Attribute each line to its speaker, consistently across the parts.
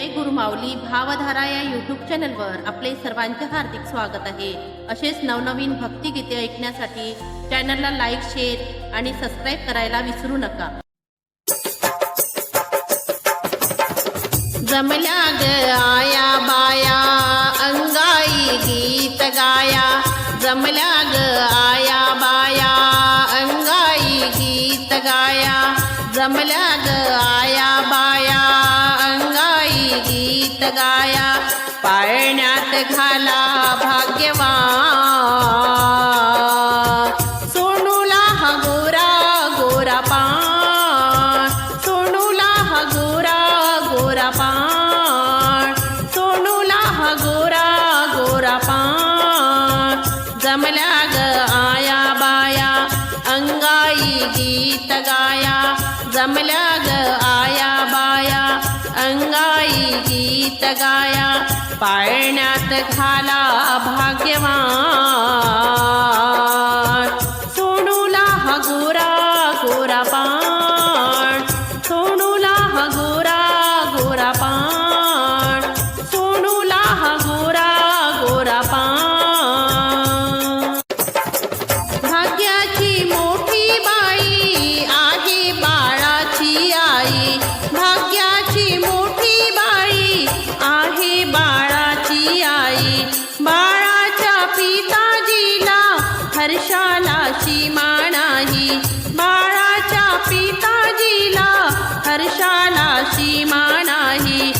Speaker 1: जय गुरुमाऊली भावधारा या यूट्यूब चॅनलवर आपले सर्वांचे हार्दिक स्वागत आहे. असेच नवनवीन भक्तिगीते ऐकण्यासाठी चॅनलला लाईक शेअर आणि सबस्क्राईब करायला विसरू नका. जमल्या ग आया बाया अंगाई गीत गाया. जमल्या ग आया बाया अंगाई गीत गाया. जमल्या ग आया बाया गाया पाळण्यात घाला भाग्यवा सोनूला हा गोरा गोरा पान. सोनूला हा गोरा गोरा पान. सोनूला हा गोरा गोरा पान. जमल्या ग आया बाया अंगाई गीत गाया. जमल्या गाई गीत गाया पाळण्यात घाला भाग्यवान. पिताजीला हर्षाला सीमा नाही बाळाच्या पिताजीला हर्षाला सीमा नाही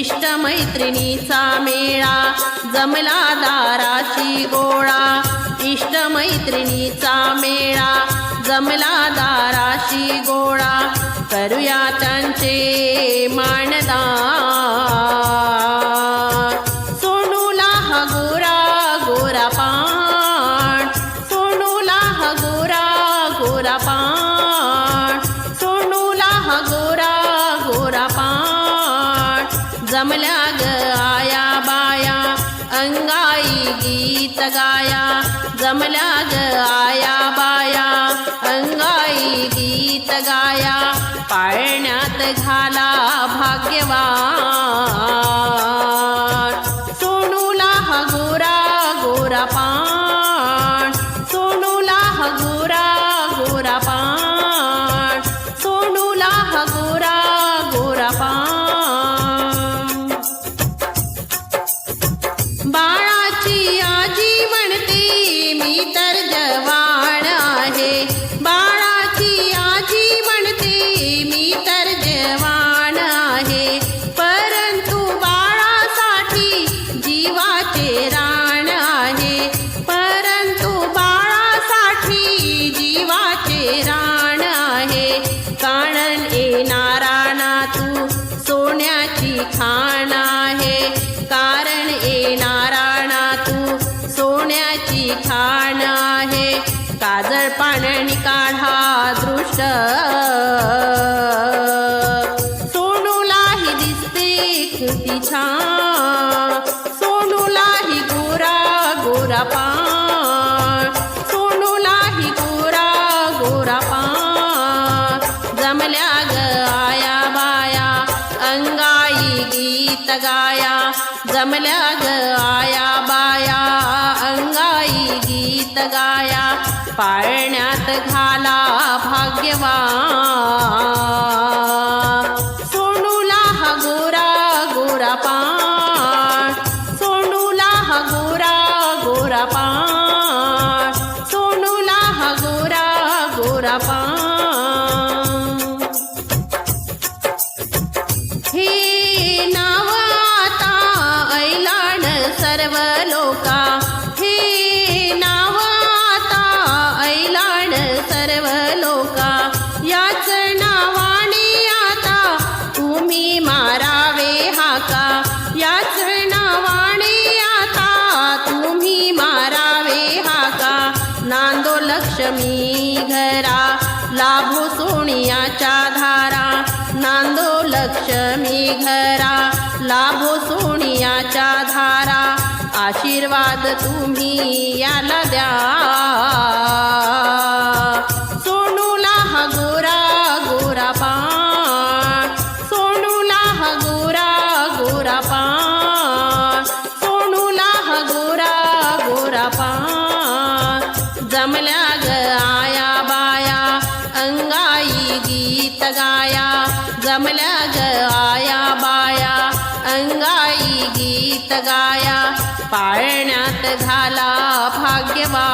Speaker 1: इष्ट मैत्रिणीचा मेळा जमला दाराची गोळा. इष्ट मैत्रिणीचा मेळा जमला दाराशी गोळा. करूया त्यांचे मानदान. जमल्या ग आया बाया अंगाई गीत गाया पाळण्यात घाला भाग्यवान. काजळ काढा दृष्ट. सोनूलाही दिसते किती छान. सोनूलाही गोरा गोरा पान. सोनूलाही गोरा गोरा पान. जमल्या ग आया बाया अंगाई गीत गाया. जमल्या ग आया बाया अंगाई गीत गाया. पाळण्यात घाला भाग्यवान. लक्ष्मी घरा लाभो सोनियाच्या धारा नांदो लक्ष्मी घरा लाभो सोनियाच्या धारा आशीर्वाद तुम्ही याला द्या. गीत गाया गमला ग आया बाया. अंगाई गीत गाया पाळण्यात झाला भाग्यवा